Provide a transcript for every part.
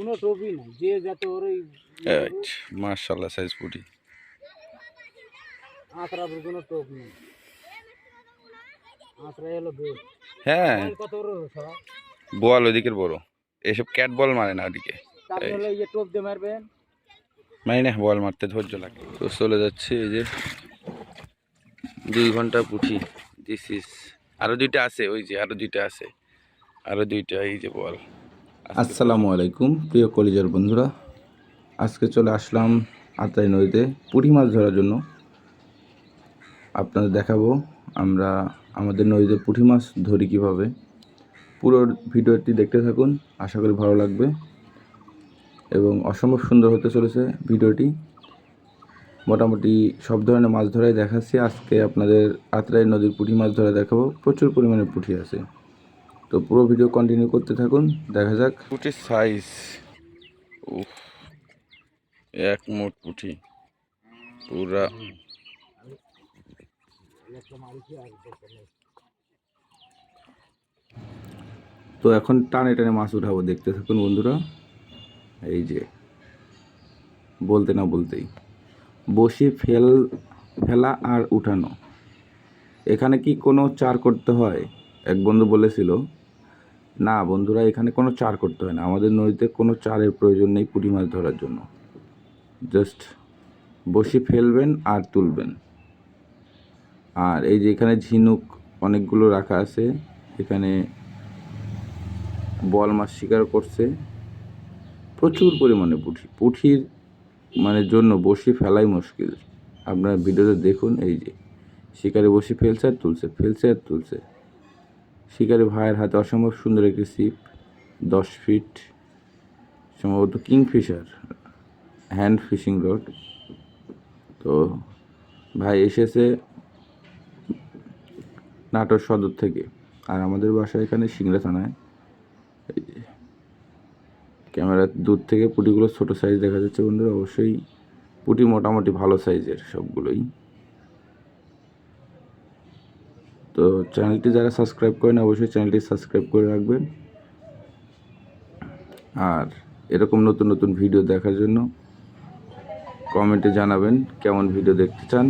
কোনো টোপই নাই যে যত ওর ওই মার্শাল্লাহ সাইজ পুটি। কোনো টোপ নেই। বেশ হ্যাঁ। কত বড় বল ওদিকের বড়। এসব ক্যাট বল মারে না ওদিকে তারপরে হলো এই যে টোপ দিয়ে মারবেন। মানে না বল মারতে ধৈর্য লাগে। তো চলে যাচ্ছে এই যে দুই ঘণ্টা পুঠি। দিস ইস আরও দুইটা আছে ওই যে আরও দুইটা আছে। আরও দুইটা এই যে বল। আসসালামু আলাইকুম, প্রিয় কলিজার বন্ধুরা। আজকে চলে আসলাম আত্রাই নদীতে পুঁটি মাছ ধরার জন্য। আপনাদের দেখাবো আমরা আমাদের নদীতে পুঁটি মাছ ধরি কীভাবে। পুরো ভিডিওটি দেখতে থাকুন, আশা করি ভালো লাগবে। এবং অসম্ভব সুন্দর হতে চলেছে ভিডিওটি। মোটামুটি সব ধরনের মাছ ধরাই দেখাচ্ছি। আজকে আপনাদের আত্রাই নদীর পুঁটি মাছ ধরা দেখাবো। প্রচুর পরিমাণে পুঁটি আছে। তো পুরো ভিডিও কন্টিনিউ করতে থাকুন দেখা যাক। পুঁটির সাইজ উফ এক মোট পুঁটি। পুরা। তো এখন টানে টানে মাছ উঠাবো দেখতে থাকুন বন্ধুরা। এই যে বলতে না বলতেই। বসে ফেল ফেলা আর উঠানো। এখানে কি কোনো চার করতে হয়? এক বন্ধু বলেছিল না, বন্ধুরা, এখানে কোনো চার করতে হয় না। আমাদের নদীতে কোনো চারের প্রয়োজন নেই পুঁটি মাছ ধরার জন্য। জাস্ট বসি ফেলবেন আর তুলবেন। আর এই যে এখানে ঝিনুক অনেকগুলো রাখা আছে, এখানে বল মাছ শিকার করছে। প্রচুর পরিমাণে পুঁটি। পুঁঠির মানে জন্য বসি ফেলাই মুশকিল। আপনার ভিডিওতে দেখুন, এই যে শিকারে বসি ফেলছে আর তুলছে, ফেলছে আর তুলছে। শিকারি ভাইয়ের হাতে অসম্ভব সুন্দর একটি সিপ দশ ফিট সম্ভবত কিংফিশার হ্যান্ড ফিশিং রড তো ভাই এসেছে নাটোর সদর থেকে। আর আমাদের বাসা এখানে সিংড়া থানায়। ক্যামেরার দূর থেকে পুটিগুলো ছোট সাইজ দেখা যাচ্ছে বন্ধুরা। অবশ্যই পুটি মোটামুটি ভালো সাইজের সবগুলোই। তো চ্যানেলটি যারা সাবস্ক্রাইব করেন অবশ্যই চ্যানেলটি সাবস্ক্রাইব করে রাখবেন। আর এরকম নতুন নতুন ভিডিও দেখার জন্য কমেন্টে জানাবেন কেমন ভিডিও দেখতে চান।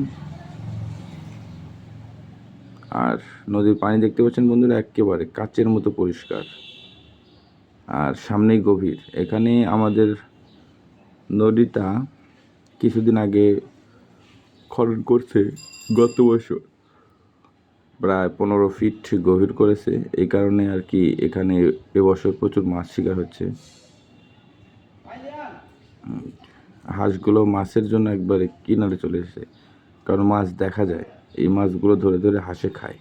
আর নদীর পানি দেখতে পাচ্ছেন বন্ধুরা, একেবারে কাচের মতো পরিষ্কার আর সামনেই গভীর। এখানে আমাদের নদীটা কিছুদিন আগে খনন করছে গত বছর। প্রায় পনেরো ফিট গভীর করেছে। এই কারণে আর কি এখানে এবছর প্রচুর মাছ শিকার হচ্ছে। হাঁসগুলো মাছের জন্য একবারে কিনারে চলে এসেছে। কারণ মাছ দেখা যায়, এই মাছগুলো ধরে ধরে হাঁসে খায়।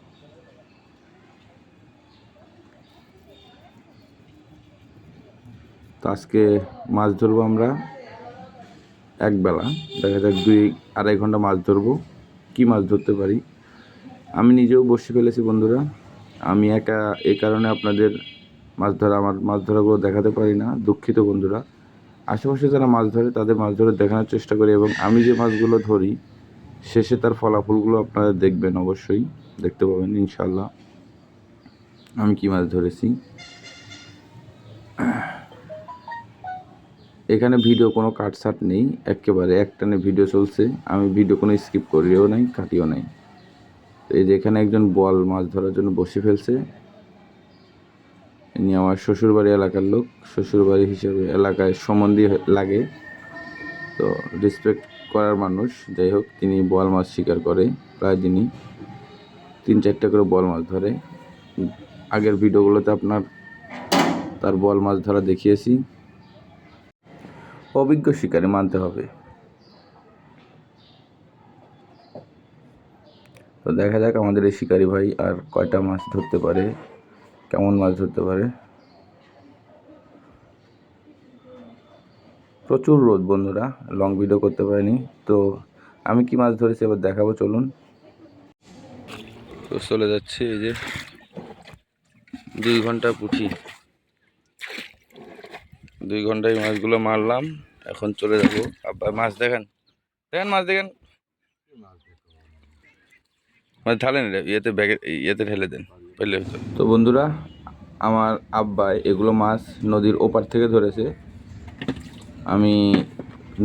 তো আজকে মাছ ধরবো আমরা একবেলা। দেখা যাক দুই, আড়াই ঘণ্টা মাছ ধরবো। কি মাছ ধরতে পারি? আমি নিজেও বসে ফেলেছি বন্ধুরা। আমি একা এই কারণে আপনাদের মাছ ধরা, আমার মাছ ধরাগুলো দেখাতে পারি না, দুঃখিত বন্ধুরা। আশেপাশে যারা মাছ ধরে, তাদের মাছ ধরে দেখানোর চেষ্টা করি এবং আমি যে মাছগুলো ধরি, শেষে তার ফলাফলগুলো আপনারা দেখবেন অবশ্যই, দেখতে পাবেন ইনশাল্লাহ আমি কি মাছ ধরেছি। এখানে ভিডিও কোনো কাটসাট নেই, একেবারে একটানে ভিডিও চলছে, আমি ভিডিও কোনো স্কিপ করিও নাই, কাটিও নাই। এই যে এখানে একজন বল মাছ ধরার জন্য বসে ফেলছে। ইনি আমার শ্বশুরবাড়ি এলাকার লোক। শ্বশুরবাড়ি হিসেবে এলাকায় সম্বন্ধী লাগে। তো রেসপেক্ট করার মানুষ। যাই হোক, তিনি বল মাছ শিকার করে। প্রায় দিনই তিন চারটে করে বল মাছ ধরে। আগের ভিডিওগুলোতে আপনার তার বল মাছ ধরা দেখিয়েছি। অভিজ্ঞ শিকারে মানতে হবে। তো দেখা যাক আমাদের এই শিকারি ভাই আর কয়টা মাছ ধরতে পারে, কেমন মাছ ধরতে পারে। প্রচুর রোদ বন্ধুরা লং ভিডিও করতে পারিনি, তো আমি কি মাছ ধরেছি এবার দেখাবো, চলুন। তো চলে যাচ্ছে এই যে দুই ঘণ্টা পুঁটি দুই ঘন্টায় মাছগুলো মারলাম, এখন চলে যাব। আব্বা, মাছ দেখেন। দেখেন, মাছ দেখেন। মাছ ঢালেন রে, ইয়েতে ব্যাগে ইয়েতে ঢেলে দেন পেলে তো বন্ধুরা আমার আব্বাই এগুলো মাছ নদীর ওপার থেকে ধরেছে। আমি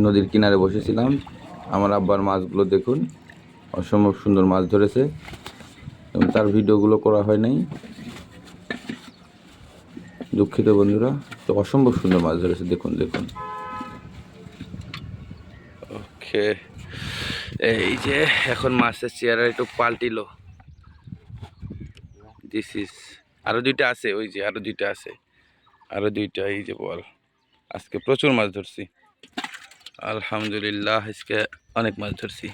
নদীর কিনারে বসেছিলাম। আমার আব্বার মাছগুলো দেখুন অসম্ভব সুন্দর মাছ ধরেছে। এবং তার ভিডিওগুলো করা হয় নাই। দুঃখিত বন্ধুরা তো অসম্ভব সুন্দর মাছ ধরেছে দেখুন দেখুন। ওকে। এই যে এখন মাছের চেয়ারা একটু পাল্টিলো। দিস ইস আরও দুইটা আছে, ওই যে আরও দুইটা আছে। আরও দুইটা, এই যে বল। আজকে প্রচুর মাছ ধরছি। আলহামদুলিল্লাহ, আজকে অনেক মাছ ধরছি।